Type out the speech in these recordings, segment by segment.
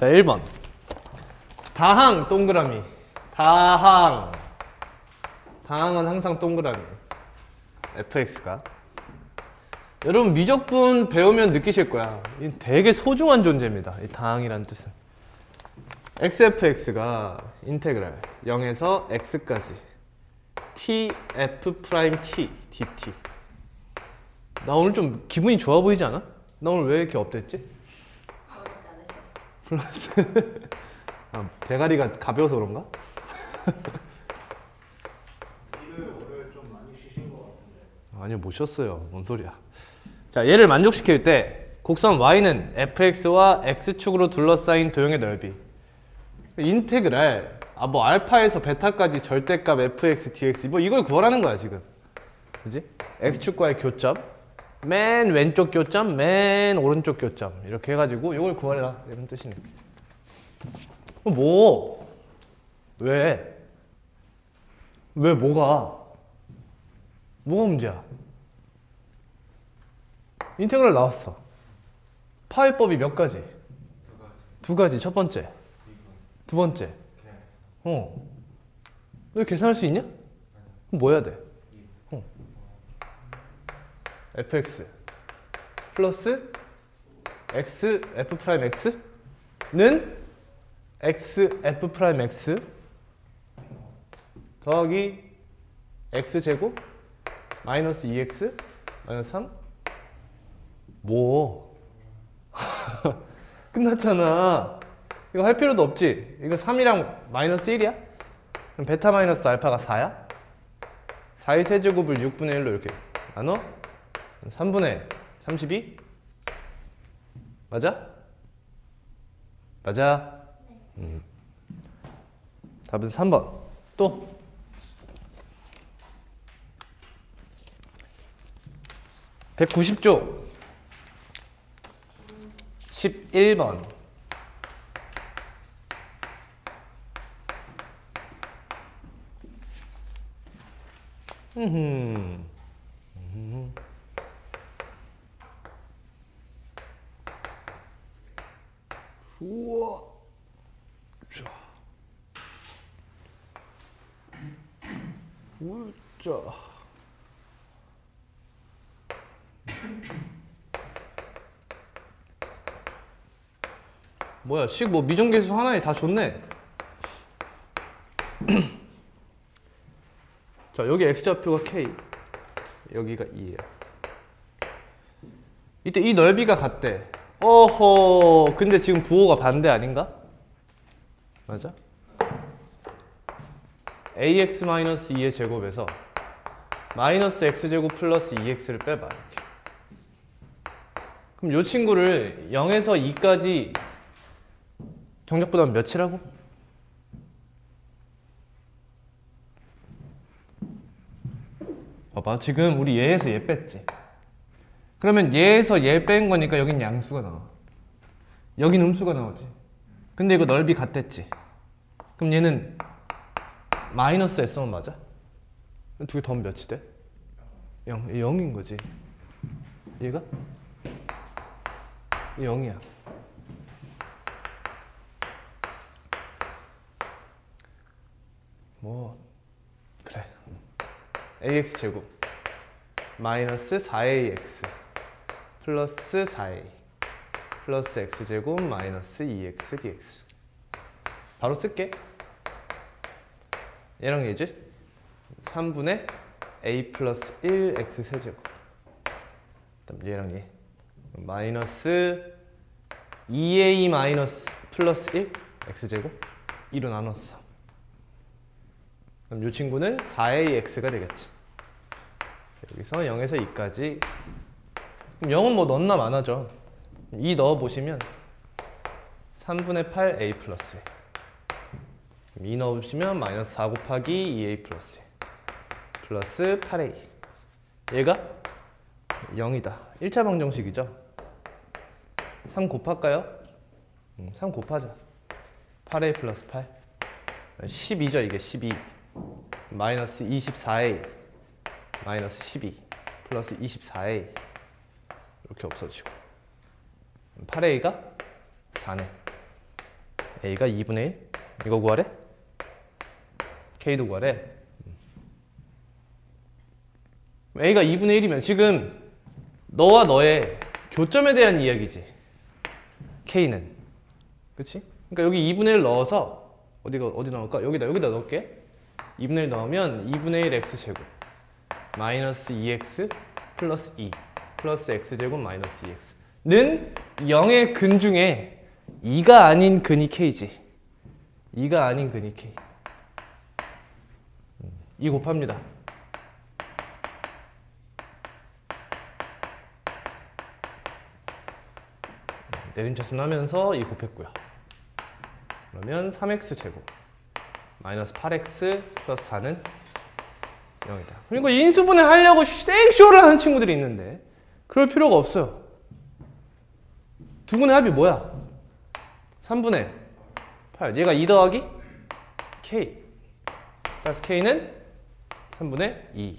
자, 1번. 다항 동그라미. 다항. 다항은 항상 동그라미. fx가. 여러분 미적분 배우면 느끼실 거야. 이 되게 소중한 존재입니다. 이 다항이란 뜻은. xfx가 인테그랄 0에서 x까지 tf 프라임 t dt. 나 오늘 좀 기분이 좋아 보이지 않아? 나 오늘 왜 이렇게 업됐지? 플러스. 아, 대가리가 가벼워서 그런가? 아니요 못 쉬었어요. 뭔 소리야. 자 얘를 만족시킬 때 곡선 y는 fx와 x축으로 둘러싸인 도형의 넓이. 인테그랄 아 뭐 알파에서 베타까지 절대값 fx dx 뭐 이걸 구하라는 거야 지금. 그지? x축과의 교점 맨 왼쪽 교점 맨 오른쪽 교점 이렇게 해가지고 이걸 구하라 이런 뜻이네 어, 뭐? 왜? 왜 뭐가? 뭐가 문제야? 인테그랄 나왔어. 파이법이 몇 가지? 두 가지. 첫 번째. 두 번째. 어. 너 계산할 수 있냐? 그럼 뭐 해야 돼? 어. fx 플러스 x f 프라임 x는 x f 프라임 x 더하기 x 제곱 마이너스 2x 마이너스 3 뭐? 끝났잖아. 이거 할 필요도 없지. 이거 3이랑 마이너스 1이야? 그럼 베타 마이너스 알파가 4야? 4의 세제곱을 6분의 1로 이렇게 나눠? 3분의 32? 맞아? 맞아? 음. 답은 3번. 또? 190조 11번 음흠. 음. 우와 자. 우자. 뭐야 식 뭐 미정계수 하나에 다 좋네. 자 여기 x좌표가 k. 여기가 2예요 이때 이 넓이가 같대 어허 근데 지금 부호가 반대 아닌가? 맞아? ax-2의 제곱에서 마이너스 x제곱 플러스 2x를 빼봐 이렇게. 그럼 이 친구를 0에서 2까지 정적보다는 몇이라고? 봐봐 지금 우리 얘에서 얘 뺐지 그러면 얘에서 얘 뺀 거니까 여긴 양수가 나와. 여긴 음수가 나오지. 근데 이거 넓이 같댔지. 그럼 얘는 마이너스 S면 맞아? 두 개 더하면 몇이 돼? 0, 0인 거지. 얘가? 0이야. 뭐? 그래. Ax 제곱. 마이너스 4ax 플러스 4a 플러스 x 제곱 마이너스 2x dx. 바로 쓸게. 얘랑 얘지? 3분의 a 플러스 1 x 세제곱. 그다음 얘랑 얘. 마이너스 2a 마이너스 플러스 1 x 제곱. 2로 나눴어. 그럼 이 친구는 4ax가 되겠지. 여기서 0에서 2까지. 그럼 0은 뭐 넣나 많아져. 2 넣어보시면 3분의 8a 플러스 2 넣으시면 마이너스 4 곱하기 2a 플러스 2 플러스 8a. 얘가 0이다. 1차 방정식이죠. 3 곱할까요? 음, 3 곱하자. 8a 플러스 8. 12죠, 이게 12. 마이너스 24a 마이너스 12 플러스 24a 이렇게 없어지고 8a가 4네 A가 2분의 1 이거 구하래? K도 구하래 음. A가 2분의 1이면 지금 너와 너의 교점에 대한 이야기지 K는 그치? 그러니까 여기 2분의 1 넣어서 어디가 어디 나올까? 여기다 여기다 넣을게 2분의 1 넣으면 2분의 1 x제곱 마이너스 2x 플러스 2 플러스 x제곱 마이너스 2x는 0의 근 중에 2가 아닌 근이 k지. 2가 아닌 근이 k. 2 곱합니다. 내림차순 하면서 2 곱했고요. 그러면 3x 제곱 마이너스 8x 플러스 4는 0이다. 그러니까 인수분해 하려고 생쇼를 하는 친구들이 있는데 그럴 필요가 없어요. 두 분의 합이 뭐야? 3분의 8. 얘가 2 더하기 k. 따라서 k는 3분의 2.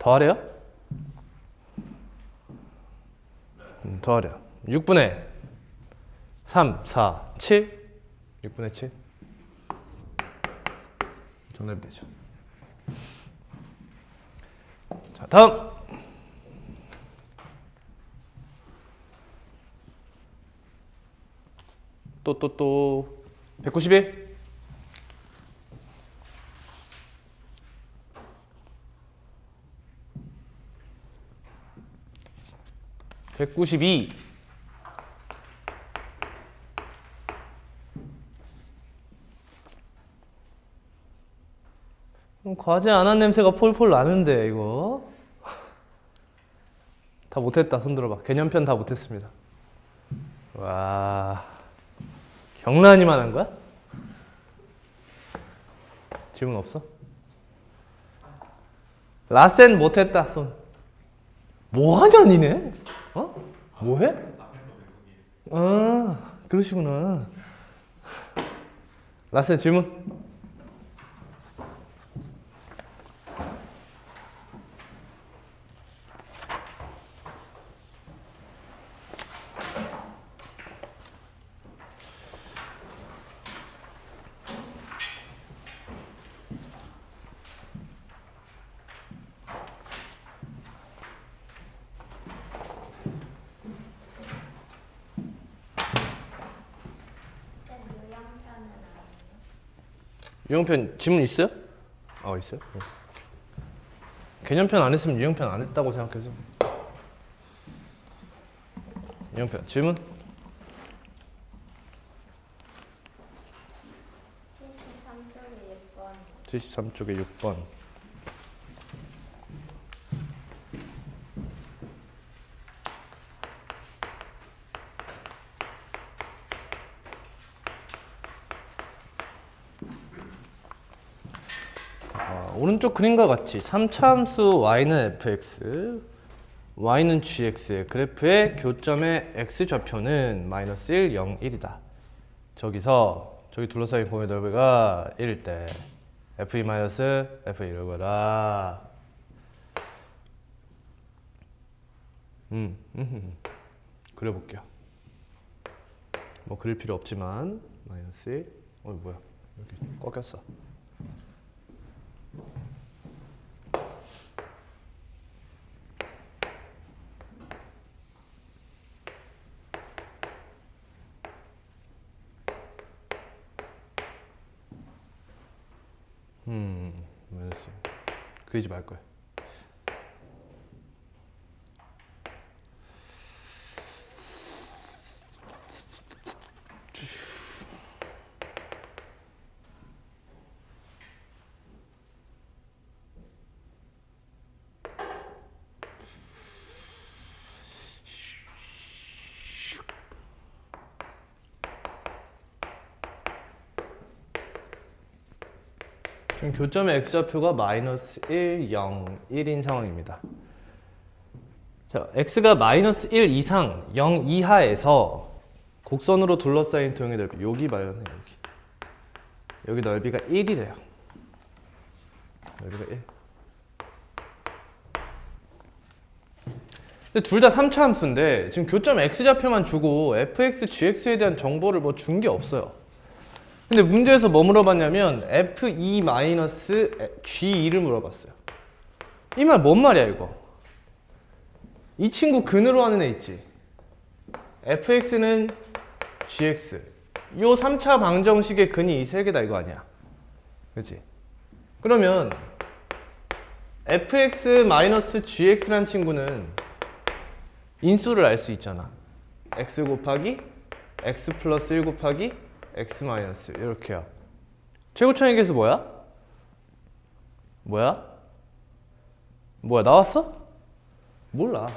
더하래요? 음, 더하래요. 6분의 3, 4, 7. 6분의 7. 정답이 되죠. 자, 다음. 또, 또, 또. 191. 백구십이. 음, 과제 안 한 냄새가 폴폴 나는데 이거. 다 못했다 손 들어봐. 개념편 다 못했습니다. 와 경란이만 한 거야? 질문 없어? 라센 못했다 손 뭐하냐 니네? 어? 뭐해? 아 그러시구나 라센 질문 유형편 질문 있어요? 아 있어요? 네. 개념편 안 했으면 유형편 안 했다고 생각해서 유형편 질문? 73쪽에 6번 73쪽에 6번 오른쪽 그림과 같이 3차함수 y는 fx, y는 gx의 그래프의 교점의 x좌표는 마이너스 1, 0, 1이다. 저기서 저기 둘러싸인 공의 넓이가 1일 때 f2 마이너스 f1을 거라. 음, 음, 음. 그려볼게요. 뭐 그릴 필요 없지만 마이너스 1. 어 뭐야? 여기 꺾였어. 음, 마이너스. 그리지 말거 야. 지금 교점의 x좌표가 마이너스 1, 0, 1인 상황입니다. 자, x가 마이너스 1 이상 0 이하에서 곡선으로 둘러싸인 도형의 넓이 여기 말하네 여기 여기 넓이가 1이래요. 넓이가 1. 근데 둘 다 3차 함수인데 지금 교점 x좌표만 주고 fx, gx에 대한 정보를 뭐 준 게 없어요. 근데 문제에서 뭐 물어봤냐면 f2-g2를 물어봤어요. 이 말 뭔 말이야 이거? 이 친구 근으로 하는 애 있지? fx는 gx 요 3차 방정식의 근이 이 세 개다 이거 아니야? 그치? 그러면 fx-gx란 친구는 인수를 알 수 있잖아. x 곱하기 x 플러스 1 곱하기 x 마이너스 이렇게요. 최고차의 계수 뭐야? 뭐야? 뭐야 나왔어? 몰라.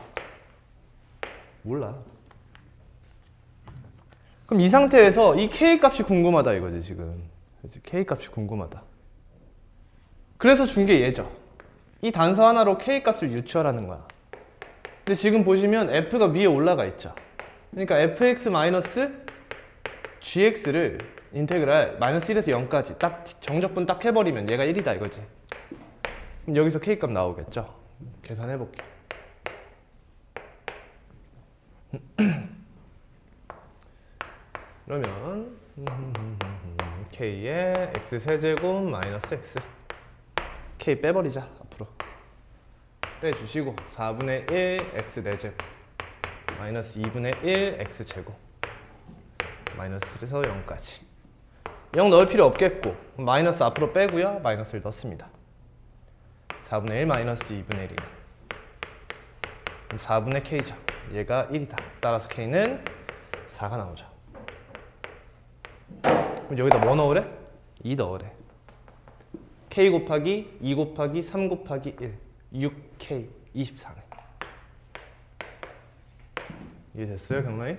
몰라. 그럼 이 상태에서 이 k 값이 궁금하다 이거지 지금. k 값이 궁금하다. 그래서 준 게 얘죠. 이 단서 하나로 k 값을 유추하라는 거야. 근데 지금 보시면 f가 위에 올라가 있죠. 그러니까 fx 마이너스 gx를 인테그랄 마이너스 1에서 0까지 딱 정적분 딱 해버리면 얘가 1이다 이거지. 그럼 여기서 k 값 나오겠죠. 계산해 볼게. 그러면 k의 x 세제곱 마이너스 x k 빼버리자 앞으로 빼주시고 4분의 1 x 4제곱 마이너스 2분의 1 x 제곱 마이너스 1에서 0까지. 0 넣을 필요 없겠고 마이너스 앞으로 빼고요. 마이너스를 넣습니다. 4분의 1 마이너스 2분의 1이 4분의 k죠. 얘가 1이다. 따라서 k는 4가 나오죠. 그럼 여기다 뭐 넣으래? 2 넣으래. k 곱하기 2 곱하기 3 곱하기 1 6k 24네. 이해됐어요 경라이?